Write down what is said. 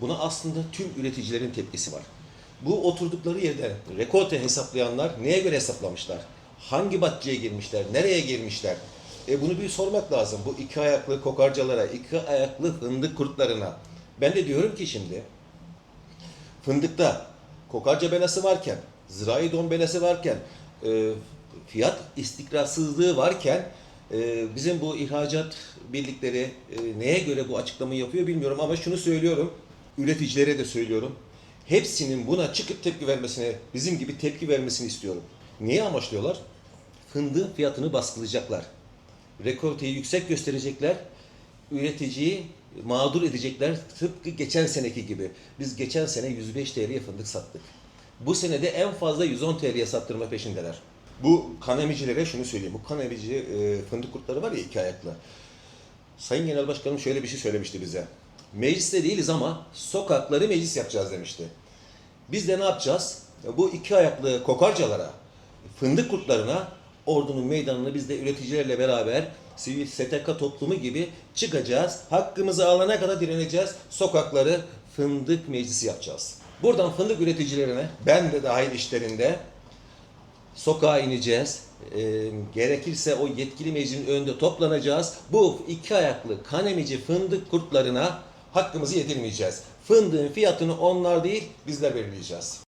Buna aslında tüm üreticilerin tepkisi var. Bu oturdukları yerde rekolte hesaplayanlar neye göre hesaplamışlar? Hangi bahçeye girmişler? Nereye girmişler? E bunu bir sormak lazım. Bu iki ayaklı kokarcalara, iki ayaklı fındık kurtlarına. Ben de diyorum ki şimdi fındıkta kokarca belası varken, zirai don belası varken, e, fiyat istikrarsızlığı varken e, bizim bu ihracat birlikleri e, neye göre bu açıklamayı yapıyor bilmiyorum ama şunu söylüyorum, üreticilere de söylüyorum. Hepsinin buna çıkıp tepki vermesini, bizim gibi tepki vermesini istiyorum. Niye amaçlıyorlar? Fındığın fiyatını baskılayacaklar. Rekolteyi yüksek gösterecekler. Üreticiyi mağdur edecekler tıpkı geçen seneki gibi. Biz geçen sene 105 TL'ye fındık sattık. Bu sene de en fazla 110 TL'ye sattırma peşindeler. Bu kan emicilere şunu söyleyeyim. Bu kan emici e, fındık kurtları var ya iki ayaklı. Sayın Genel Başkanım şöyle bir şey söylemişti bize. Mecliste değiliz ama sokakları meclis yapacağız demişti. Biz de ne yapacağız? Bu iki ayaklı kokarcalara, fındık kurtlarına ordunun meydanını biz de üreticilerle beraber sivil STK toplumu gibi çıkacağız. Hakkımızı alana kadar direneceğiz. Sokakları fındık meclisi yapacağız. Buradan fındık üreticilerine ben de dahil işlerinde sokağa ineceğiz. Ee, gerekirse o yetkili meclisin önünde toplanacağız. Bu iki ayaklı kanemici fındık kurtlarına hakkımızı yedirmeyeceğiz. Fındığın fiyatını onlar değil bizler belirleyeceğiz.